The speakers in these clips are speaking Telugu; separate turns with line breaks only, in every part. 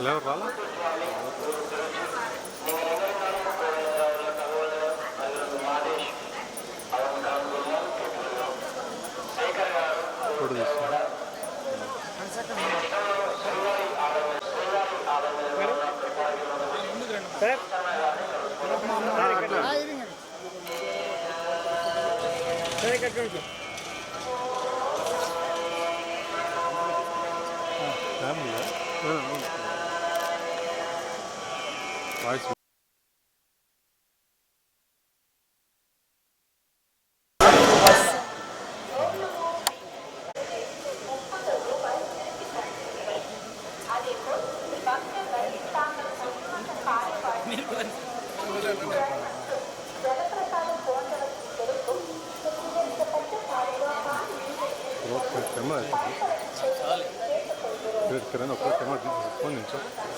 ఎవరు రాలా? సరే కట్టుకోవచ్చు family 알겠습니다. tema, creo que no fue tema de disciplina,
¿sabes?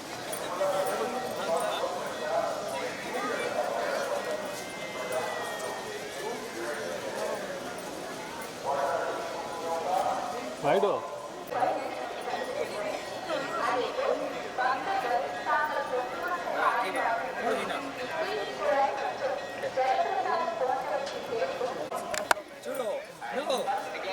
Naidu
అందరికీ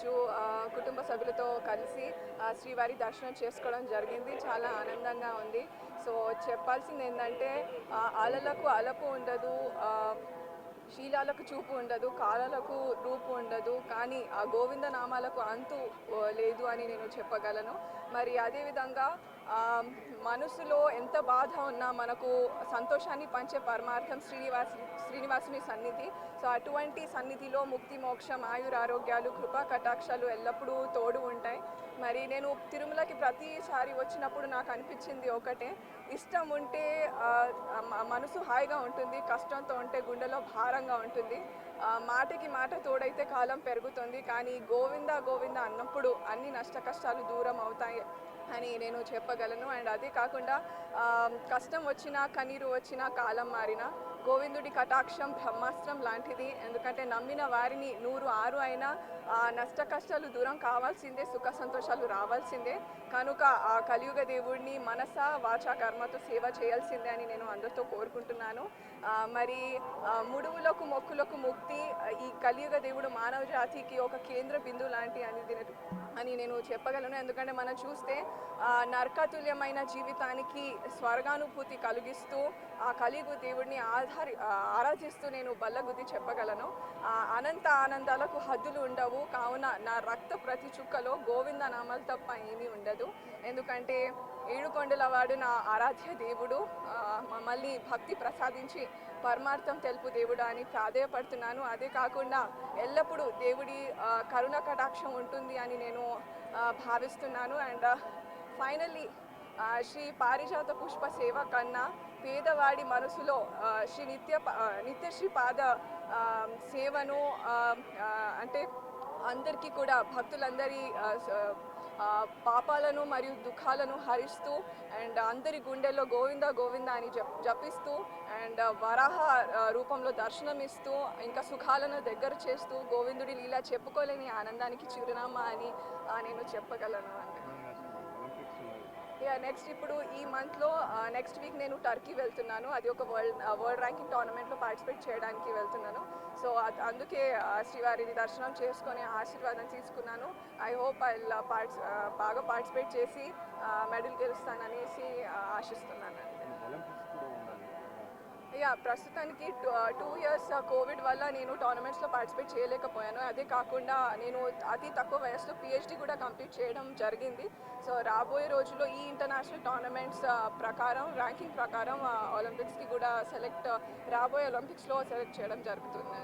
ఈరోజు కుటుంబ సభ్యులతో కలిసి ఆ, శ్రీవారి దర్శనం చేసుకోవడం జరిగింది. చాలా ఆనందంగా ఉంది. సో చెప్పాల్సింది ఏంటంటే అలలకు అలపు ఉండదు శీలాలకు చూపు ఉండదు కాలాలకు రూపు ఉండదు. కానీ ఆ గోవింద నామాలకు అంతు లేదు అని నేను చెప్పగలను. మరి అదేవిధంగా మనసులో ఎంత బాధ ఉన్నా మనకు సంతోషాన్ని పంచే పరమార్థం శ్రీనివాస్ శ్రీనివాసుని సన్నిధి. సో అటువంటి సన్నిధిలో ముక్తి మోక్షం ఆయుర ఆరోగ్యాలు కృపా కటాక్షాలు ఎల్లప్పుడూ తోడు ఉంటాయి. మరి నేను తిరుమలకి ప్రతిసారి వచ్చినప్పుడు నాకు అనిపించింది ఒకటే. ఇష్టం ఉంటే మనసు హాయిగా ఉంటుంది కష్టంతో ఉంటే గుండెలో భారంగా ఉంటుంది. మాటకి మాట తోడైతే కాలం పెరుగుతుంది. కానీ గోవింద గోవింద అన్నప్పుడు అన్ని నష్ట కష్టాలు దూరం అవుతాయి. అని నేను చెప్పగలను. అండ్ అదే కాకుండా కష్టం వచ్చినా కన్నీరు వచ్చినా కాలం మారినా గోవిందుడి కటాక్షం బ్రహ్మాస్త్రం లాంటిది. ఎందుకంటే నమ్మిన వారిని నూరు ఆరు అయినా ఆ నష్ట కష్టాలు దూరం కావాల్సిందే సుఖ సంతోషాలు రావాల్సిందే. కనుక ఆ కలియుగ దేవుడిని మనస వాచా కర్మతో సేవ చేయాల్సిందే అని నేను అందరితో కోరుకుంటున్నాను. మరి ముడువులకు మొక్కులకు ముక్తి ఈ కలియుగ దేవుడు మానవ జాతికి ఒక కేంద్ర బిందు లాంటి అని అని నేను చెప్పగలను. ఎందుకంటే మనం చూస్తే నరకతుల్యమైన జీవితానికి స్వర్గానుభూతి కలిగిస్తూ ఆ కలియుగ దేవుడిని ఆధారి ఆరాధిస్తూ నేను బల్లగుద్ది చెప్పగలను. ఆ, అనంత ఆనందాలకు హద్దులు ఉండవు. కావున నా రక్త ప్రతి చుక్కలో గోవింద నామాలు తప్ప ఏమీ ఉండదు. ఎందుకంటే ఏడుకొండల వాడు నా ఆరాధ్య దేవుడు. మమ్మల్ని భక్తి ప్రసాదించి పరమార్థం తెలుపు దేవుడు అని ప్రాధేయపడుతున్నాను. అదే కాకుండా ఎల్లప్పుడూ దేవుడి కరుణ కటాక్షం ఉంటుంది అని నేను భావిస్తున్నాను. అండ్ ఫైనల్లీ శ్రీ పారిజాత పుష్ప సేవ కన్నా పేదవాడి మనసులో శ్రీ నిత్య నిత్యశ్రీ పాద సేవను అంటే అందరికీ కూడా భక్తులందరి పాపాలను మరియు దుఃఖాలను హరిస్తూ అండ్ అందరి గుండెల్లో గోవింద గోవింద అని జప్ జపిస్తూ అండ్ వరాహ రూపంలో దర్శనం ఇస్తూ ఇంకా సుఖాలను దగ్గర చేస్తూ గోవిందుడి లీలా చెప్పుకోలేని ఆనందానికి చిరునామా అని నేను చెప్పగలను అండి నెక్స్ట్ ఇప్పుడు ఈ మంత్లో నెక్స్ట్ వీక్ నేను టర్కీ వెళ్తున్నాను. అది ఒక వరల్డ్ వరల్డ్ ర్యాంకింగ్ టోర్నమెంట్లో పార్టిసిపేట్ చేయడానికి వెళ్తున్నాను. సో అందుకే uh, శ్రీవారిని దర్శనం చేసుకొని ఆశీర్వాదం తీసుకున్నాను. ఐ హోప్ ఐ పార్ట్స్ బాగా పార్టిసిపేట్ చేసి uh, మెడల్ గెలుస్తాననేసి uh, ఆశిస్తున్నాను. యా ప్రస్తుతానికి టూ ఇయర్స్ కోవిడ్ వల్ల నేను టోర్నమెంట్స్లో పార్టిసిపేట్ చేయలేకపోయాను. అదే కాకుండా నేను అతి తక్కువ వయసులో పిహెచ్డి కూడా కంప్లీట్ చేయడం జరిగింది. సో రాబోయే రోజుల్లో ఈ ఇంటర్నేషనల్ టోర్నమెంట్స్ ప్రకారం ర్యాంకింగ్ ప్రకారం ఒలింపిక్స్కి కూడా సెలెక్ట్ రాబోయే ఒలింపిక్స్లో సెలెక్ట్ చేయడం జరుగుతుంది